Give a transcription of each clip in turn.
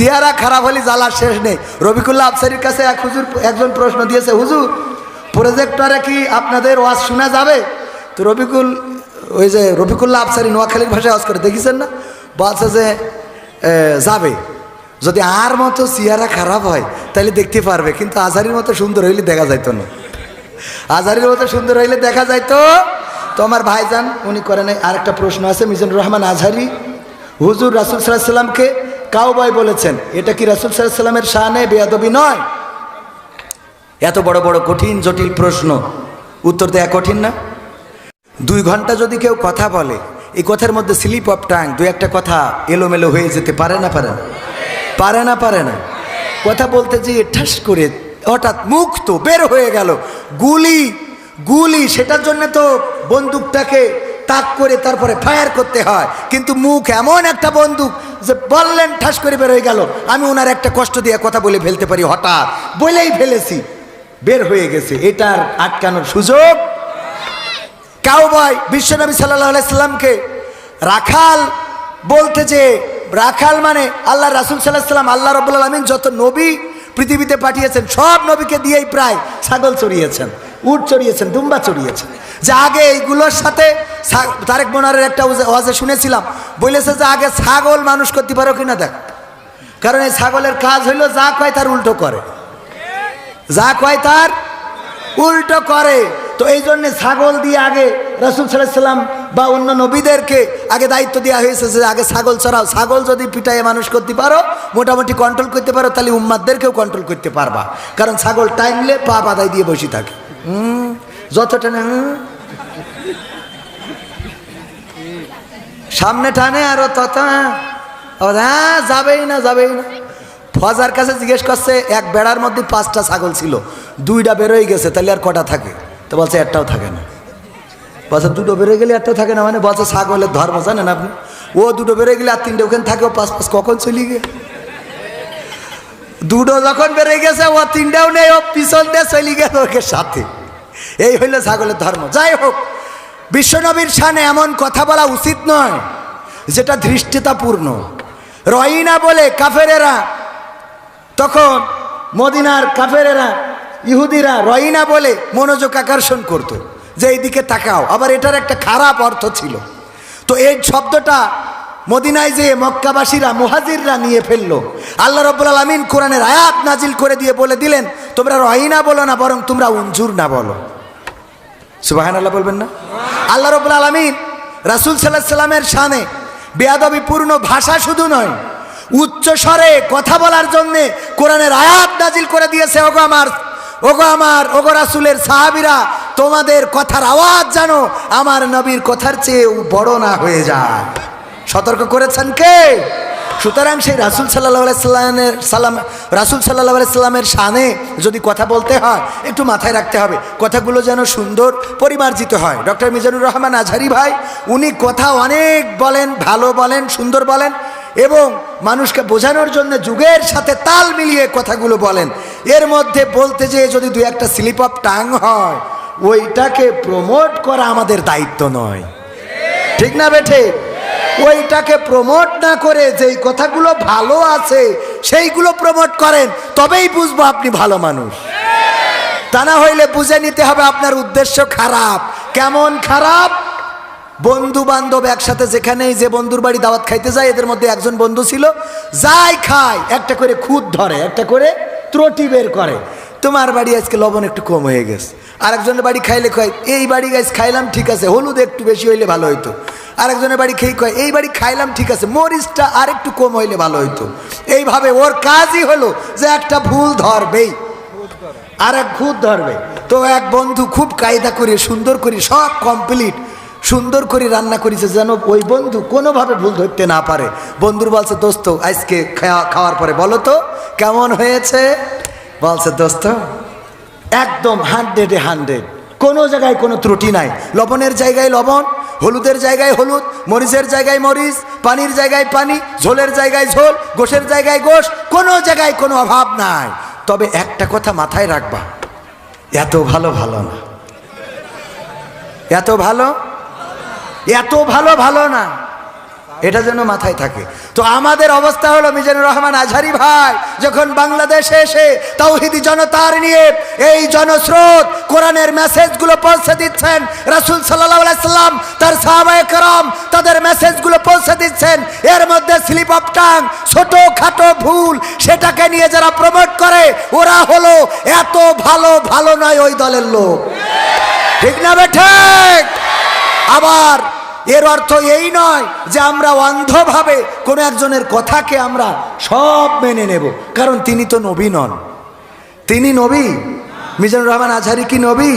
চেহারা খারাপ হলে জ্বালার শেষ নেই। রবিকুল্লা আফসারির কাছে এক হুজুর, একজন প্রশ্ন দিয়েছে, হুজুর প্রজেক্টরে কি আপনাদের ওয়াজ শোনা যাবে? তো রবিকুল, ওই যে রবিকুল্লা আফসারি নোয়াখালীর ভাষায় ওয়াজ করে, দেখেছেন না? বলছে যে যাবে। যদি আর মতো চেহারা খারাপ হয়, তাহলে দেখতে পারবে। কিন্তু আজারির মতো সুন্দর হইলে দেখা যাইতো না। আজারির মতো সুন্দর হইলে দেখা যাইতো? তো আমার ভাইজান, উনি করেন, আরেকটা প্রশ্ন আছে, মিজানুর রহমান আজহারি হুজুর রাসুল সাল্লাহ সাল্লামকে কাউবয় বলেছেন, এটা কি রাসুল সাল্লামের শানে? বেয়াদবি নয়। এত বড় বড় কঠিন, জটিল প্রশ্ন। উত্তর দেয়া কঠিন না? দুই ঘণ্টা যদি কেউ কথা বলে, এই কথার মধ্যে স্লিপ অফ টাং দু একটা কথা এলোমেলো হয়ে যেতে পারে না পারে না? পারে না পারে না? কথা বলতে যেয়ে ঠাস করে হঠাৎ মুখ তো বের হয়ে গেল। গুলি গুলি, সেটার জন্য তো বন্দুকটাকে তাক করে তারপরে ফায়ার করতে হয়। কিন্তু মুখ এমন একটা বন্দুক যে বললেন, ঠাস করে বের হয়ে গেল। আমি ওনার একটা কষ্ট দিয়ে কথা বলে ফেলতে পারি হঠাৎ। বলেই ফেলেছি। বের হয়ে গেছে। এটার আটকানোর সুযোগ কাউ কাউবয় বিশ্বনবী সাল্লাহ রাখাল বলতে যে, রাখাল মানে আল্লাহ রাসুল সাল্লাহ সাল্লাম, আল্লাহ রব্বুল আলমিন যত নবী পৃথিবীতে পাঠিয়েছেন, সব নবীকে দিয়েই প্রায় ছাগল চড়িয়েছেন। উট চড়িয়েছেন, দুম্বা চড়িয়েছেন। যে আগে এইগুলোর সাথে তারেক মোনারের একটা ওয়াজে- শুনেছিলাম, বলেছে যে আগে ছাগল মানুষ করতে পারো কিনা দেখ। কারণ এই ছাগলের কাজ হইল যা কয় তার উল্টো করে। যা কয় তার উল্টো করে। তো এই জন্য ছাগল দিয়ে আগে রসুল সাল্লাম বা অন্য নবীদেরকে আগে দায়িত্ব দেওয়া হয়েছে যে আগে ছাগল চড়াও। ছাগল যদি পিটাইয়ে মানুষ করতে পারো, মোটামুটি কন্ট্রোল করতে পারো, তাহলে উম্মাদদেরকেও কন্ট্রোল করতে পারবা। কারণ ছাগল টাইমলে পা বাদাই দিয়ে বসে থাকে। যত টানে হুম। সামনে টানে আরও তত ও হ্যাঁ যাবেই না যাবেই না। ফজার কাছে জিজ্ঞেস করছে, এক বেড়ার মধ্যে পাঁচটা ছাগল ছিল, দুইটা বেরোয় গেছে, তাহলে আর কটা থাকে? তো বলছে, একটাও থাকে না। বলছে, দুটো বেরোয় গেলে একটাও থাকে না মানে? বলছে, ছাগলের ধর্ম, জানেন আপনি? ও দুটো বেরোয় গেলে আর তিনটে, ওখানে থাকে, ও পাঁচ পাঁচ, কখন চলে গিয়ে? দুটো যখন বেরোয় গেছে, ও তিনটাও নেই, ও পিছন দিয়ে চলে গেছে ওকে সাথে। এই হইল ছাগলের ধর্ম। যাই হোক, বিশ্বনবীর সানে এমন কথা বলা উচিত নয় যেটা ধৃষ্টতাপূর্ণ। রহিনা বলে কাফেরেরা, তখন মদিনার কাফেরেরা, ইহুদিরা রহিনা বলে মনোযোগ আকর্ষণ করত যে এইদিকে তাকাও। আবার এটার একটা খারাপ অর্থ ছিল। তো এই শব্দটা মদিনায় যে মক্কাবাসীরা, মুহাজিররা নিয়ে ফেলল, আল্লাহ রব্বুল আলমিন কোরআনের আয়াত নাজিল করে দিয়ে বলে দিলেন, তোমরা রহিনা বলো না, বরং তোমরা উঞ্জুর না বলো। সুবাহান আল্লাহ বলবেন না? আল্লাহ রবুল আলমিন রাসুল সাল্লাহ সাল্লামের সানে বেয়াদবিপূর্ণ ভাষা শুধু নয়, উচ্চ স্বরে কথা বলার জন্যে কোরআনের আয়াত নাজিল করে দিয়েছে, ওগো আমার ওগো আমার, ওগো রাসুলের সাহাবিরা, তোমাদের কথার আওয়াজ জানো আমার নবীর কথার চেয়ে বড় না হয়ে যায়। সতর্ক করেছেন কে? সুতরাং সেই রাসুল সাল্লাহ সাল্লামের সাল্লাম রাসুল সাল্লাহ সাল্লামের সানে যদি কথা বলতে হয়, একটু মাথায় রাখতে হবে। কথাগুলো যেন সুন্দর পরিমার্জিত হয়। ডক্টর মিজানুর রহমান আজহারি ভাই, উনি কথা অনেক বলেন, ভালো বলেন, সুন্দর বলেন এবং মানুষকে বোঝানোর জন্য যুগের সাথে তাল মিলিয়ে কথাগুলো বলেন। এর মধ্যে বলতে যেয়ে যদি দু একটা স্লিপ অফ টাং হয়, ওইটাকে প্রমোট করা আমাদের দায়িত্ব নয়। ঠিক না বেঠে? ওইটাকে প্রমোট না করে যেই কথাগুলো ভালো আছে, সেইগুলো প্রমোট করেন, তবেই বুঝব আপনি ভালো মানুষ। তা না হইলে বুঝে নিতে হবে আপনার উদ্দেশ্য খারাপ। কেমন খারাপ? বন্ধু বান্ধব একসাথে যেখানেই যে বন্ধুর বাড়ি দাওয়াত খাইতে যায়, এদের মধ্যে একজন বন্ধু ছিল, যাই খায়, একটা করে খুদ ধরে, একটা করে ত্রুটি বের করে। তোমার বাড়ি আজকে লবণ একটু কম হয়ে গেছে। আরেকজনের বাড়ি খাইলে কয়, এই বাড়ি গাছ খাইলাম, ঠিক আছে, হলুদ একটু বেশি হইলে ভালো হইতো। আরেকজনের বাড়ি খেয়ে কয়, এই বাড়ি খাইলাম, ঠিক আছে, মরিচটা আর একটু কম হইলে ভালো হইতো। এইভাবে ওর কাজই হলো যে একটা ভুল ধরবেই, আর এক খুদ ধরবে। তো এক বন্ধু খুব কায়দা করে, সুন্দর করে, সব কমপ্লিট সুন্দর করে রান্না করেছে যেন ওই বন্ধু কোনোভাবে ভুল ধরতে না পারে। বন্ধুর বলছে, দোস্ত, আজকে খাওয়া, খাওয়ার পরে বলো তো, কেমন হয়েছে? বলছে, দোস্ত, একদম হান্ড্রেডে হান্ড্রেড কোনো জায়গায় কোনো ত্রুটি নাই। লবণের জায়গায় লবণ হলুদের জায়গায় হলুদ, মরিচের জায়গায় মরিচ, পানির জায়গায় পানি, ঝোলের জায়গায় ঝোল, গোষের জায়গায় গোশ কোনো জায়গায় কোনো অভাব নাই। তবে একটা কথা মাথায় রাখবা, এত ভালো ভালো না। এত ভালো? এত ভালো ভালো না। এটা যেন মাথায় থাকে। তো আমাদের অবস্থা হলো মিজানুর রহমান আজহারি ভাই, যখন বাংলাদেশে এসে তৌহিদি জনতার নিয়ে এই জনস্রোত কোরআনের মেসেজগুলো পৌঁছে দিচ্ছেন, রাসুল সাল্লাহ সাল্লাম, তার সাহাবায়ে করম তাদের মেসেজগুলো পৌঁছে দিচ্ছেন, এর মধ্যে স্লিপ অফ টাং ছোট খাটো ভুল, সেটাকে নিয়ে যারা প্রমোট করে, ওরা হলো এত ভালো ভালো নয় ওই দলের লোক। ঠিক না বেঠিক আবার এর অর্থ এই নয় যে আমরা অন্ধভাবে কোনো একজনের কথাকে আমরা সব মেনে নেব, কারণ তিনি তো নবী নন। তিনি নবী? মিজানুর রহমান আজহারি কি নবী?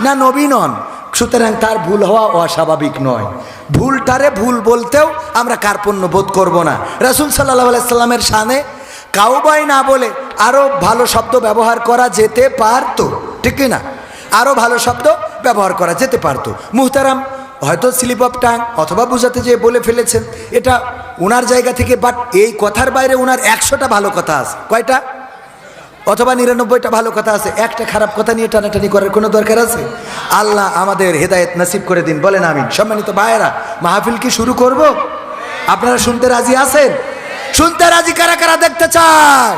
না, নবী নন। সুতরাং তার ভুল হওয়া অস্বাভাবিক নয়। ভুলটারে ভুল বলতেও আমরা কার্পণ্য বোধ করব না। রাসুল সাল্লাহ সাল্লামের সানে কাউবাই না বলে আরও ভালো শব্দ ব্যবহার করা যেতে পারতো, ঠিক না? আরও ভালো শব্দ ব্যবহার করা যেতে পারতো। মুহতারাম হয়তো স্লিপ অফ টাং অথবা বুঝাতে যেয়ে বলে ফেলেছেন। এটা ওনার জায়গা থেকে বাট এই কথার বাইরে ওনার একশোটা ভালো কথা আছে। কয়টা? অথবা নিরানব্বইটা ভালো কথা আছে। একটা খারাপ কথা নিয়ে টানাটানি করার কোনো দরকার আছে? আল্লাহ আমাদের হেদায়েত নাসিব করে দিন। বলেন আমি সম্মানিত ভাইয়েরা, মাহফিল কি শুরু করব? আপনারা শুনতে রাজি আছেন? শুনতে রাজি কারা কারা দেখতে চায়?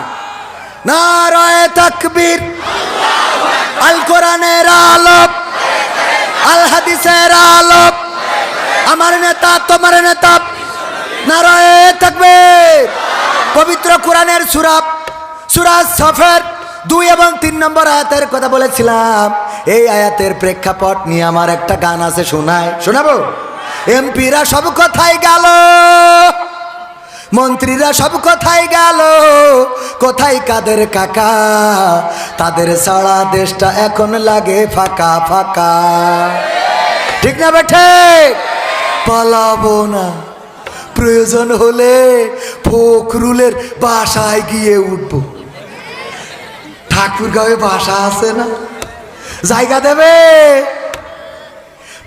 না রয়ে তাকবীর। আল কোরআনের আলোপ আল হাদিসের আলোপ আমার নেতা, তোমার নেতা। নারায় থাকবে পবিত্র কোরআনের সুরাব সুরাজ সফের দুই এবং তিন নম্বর আয়াতের কথা বলেছিলাম। এই আয়াতের প্রেক্ষাপট নিয়ে আমার একটা গান আছে, শোনায়, শোনাবো? এমপিরা সব কথাই গেল। মন্ত্রীরা সব কোথায় গেল? কোথায় কাদের কাকা? তাদের সারা দেশটা এখন লাগে ফাঁকা ফাঁকা। ঠিক না বেঠে? পালাবো না। প্রয়োজন হলে ফখরুলের বাসায় গিয়ে উঠব। ঠাকুরগাঁওয়ে বাসা আছে না? জায়গা দেবে?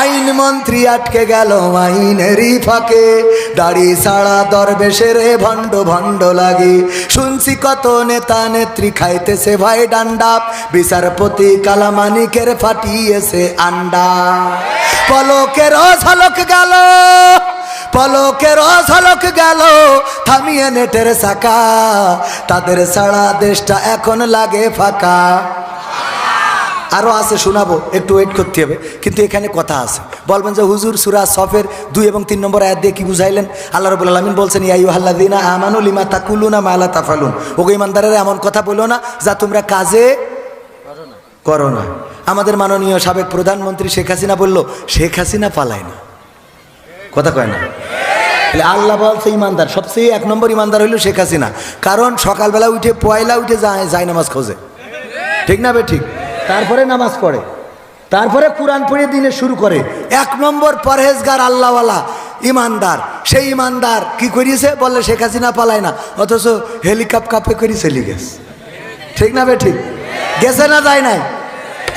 আইন মন্ত্রী আটকে গেল আইনেরই ফাঁকে। দাড়ি সারা দরবেশের ভণ্ড ভণ্ড লাগে। শুনছি কত নেতা নেত্রী খাইতেছে ভাই ডান্ডা। বিচারপতি কালামানিকের ফাটিয়েছে আন্ডা। পলকের ঝলক গেল, পলকের ঝলক গেল, থামিয়ে নেটের চাকা। তাদের সারা দেশটা এখন লাগে ফাঁকা। আরও আছে, শোনাবো, একটু ওয়েট করতে হবে। কিন্তু এখানে কথা আছে। বলবেন যে, হুজুর, সুরা সফের দুই এবং তিন নম্বর আয়াত দিয়ে কি বুঝাইলেন? আল্লাহ রবুল আলমিন বলছেন ইয়াইউ হাল্লাদিনা আমানু লিমা তাকুলু না মা মালা তাফালুন। ওগো ইমানদারের এমন কথা বলো না যা তোমরা কাজে করো না। আমাদের মাননীয় সাবেক প্রধানমন্ত্রী শেখ হাসিনা বলল, শেখ হাসিনা পালায় না। কথা কয় না। তাহলে আল্লাহ বলছে ইমানদার সবচেয়ে এক নম্বর ইমানদার হইল শেখ হাসিনা। কারণ সকালবেলা উঠে, পয়লা উঠে যায় যায় নামাজ খোঁজে। ঠিক না বে ঠিক? তারপরে নামাজ পড়ে। তারপরে কোরআন পড়ে, দিনে শুরু করে। এক নম্বর পরহেজগার আল্লাহওয়ালা, ইমানদার। সেই ইমানদার কি করিয়েছে? বললে শেখ হাসিনা পালায় না, অথচ হেলিকপ কাপে করি চলে গেছে। ঠিক না বে ঠিক? গেছে না যায় নাই?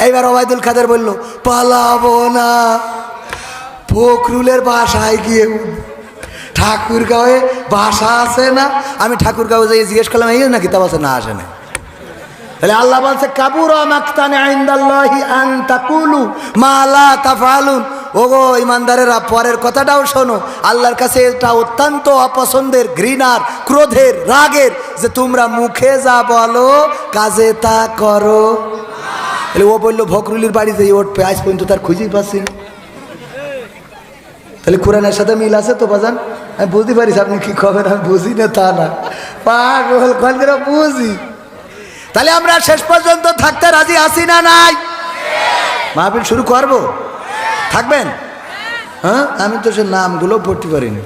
এইবার ওবায়দুল খাদের বলল, পালাবো না। ফখরুলের বাসায় গিয়ে। ঠাকুরগাঁওয়ে বাসা আছে না? আমি ঠাকুরগাঁও যাই জিজ্ঞেস করলাম, এই না কিতাব আছে না, আসে না তাহলে আল্লাহ বলছে, কাবুর আন তাকুলু ওগো ইমানদারেরা, পরের কথাটাও শোনো। আল্লাহর কাছে এটা অত্যন্ত অপছন্দের, ঘৃণার, ক্রোধের, রাগের যে তোমরা মুখে যা বলো, কাজে তা করো। তাহলে ও বলল, ভকরুলির বাড়িতে ওর আজ পর্যন্ত তার খুঁজেই পাচ্ছি তাহলে কোরআনের সাথে মিল আছে তো, বাজান? আমি বুঝতে পারিস, আপনি কি খবর আমি বুঝি না, তা না। পাগল কল বুঝি। তাহলে আমরা শেষ পর্যন্ত থাকতে রাজি আছি না নাই? মাহফিল শুরু করব? থাকবেন? হ্যাঁ? আমি তো সে নামগুলো পড়তে পারিনি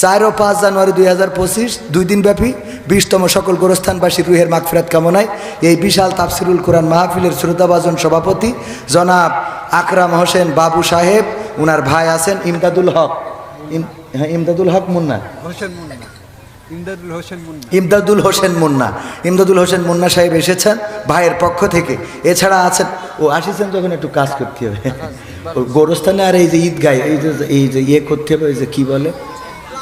চার ও পাঁচ জানুয়ারি দুই হাজার পঁচিশ, দুই দিন ব্যাপী বিশতম সকল গোরস্থানবাসী রুহের মাগফিরাত কামনায় এই বিশাল তাফসিরুল কোরআন মাহফিলের শ্রোতাবাজন সভাপতি জনাব আকরাম হোসেন বাবু সাহেব, উনার ভাই আছেন ইমদাদুল হক। হ্যাঁ ইমদাদুল হক মুন্না। হোসেন মুন্না। ইমদাদুল হোসেন মুন্না। ইমদাদুল হোসেন মুন্না। সাহেব এসেছেন ভাইয়ের পক্ষ থেকে। এছাড়া আছেন ও আসিছেন যখন একটু কাজ করতে হবে। গোরস্থানে আর এই যে ঈদগায় এই যে এই যে ইয়ে করতে হবে ওই যে কী বলে?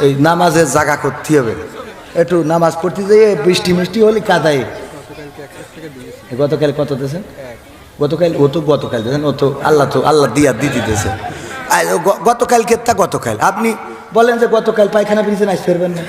এই নামাজের জায়গা করতে হবে। একটু নামাজ পড়তে যেয়ে বৃষ্টি মিষ্টি হলে কাদায়। গতকাল কত দিয়েছেন? গতকাল ও তো গতকাল দিয়েছেন, ও তো আল্লাহ তো আল্লাহ দিয়া দিদি দিয়েছে। গতকালকে তা গতকাল। আপনি বলেন যে গতকাল পায়খানা পেয়েছেন, আজ ফেরবেন না।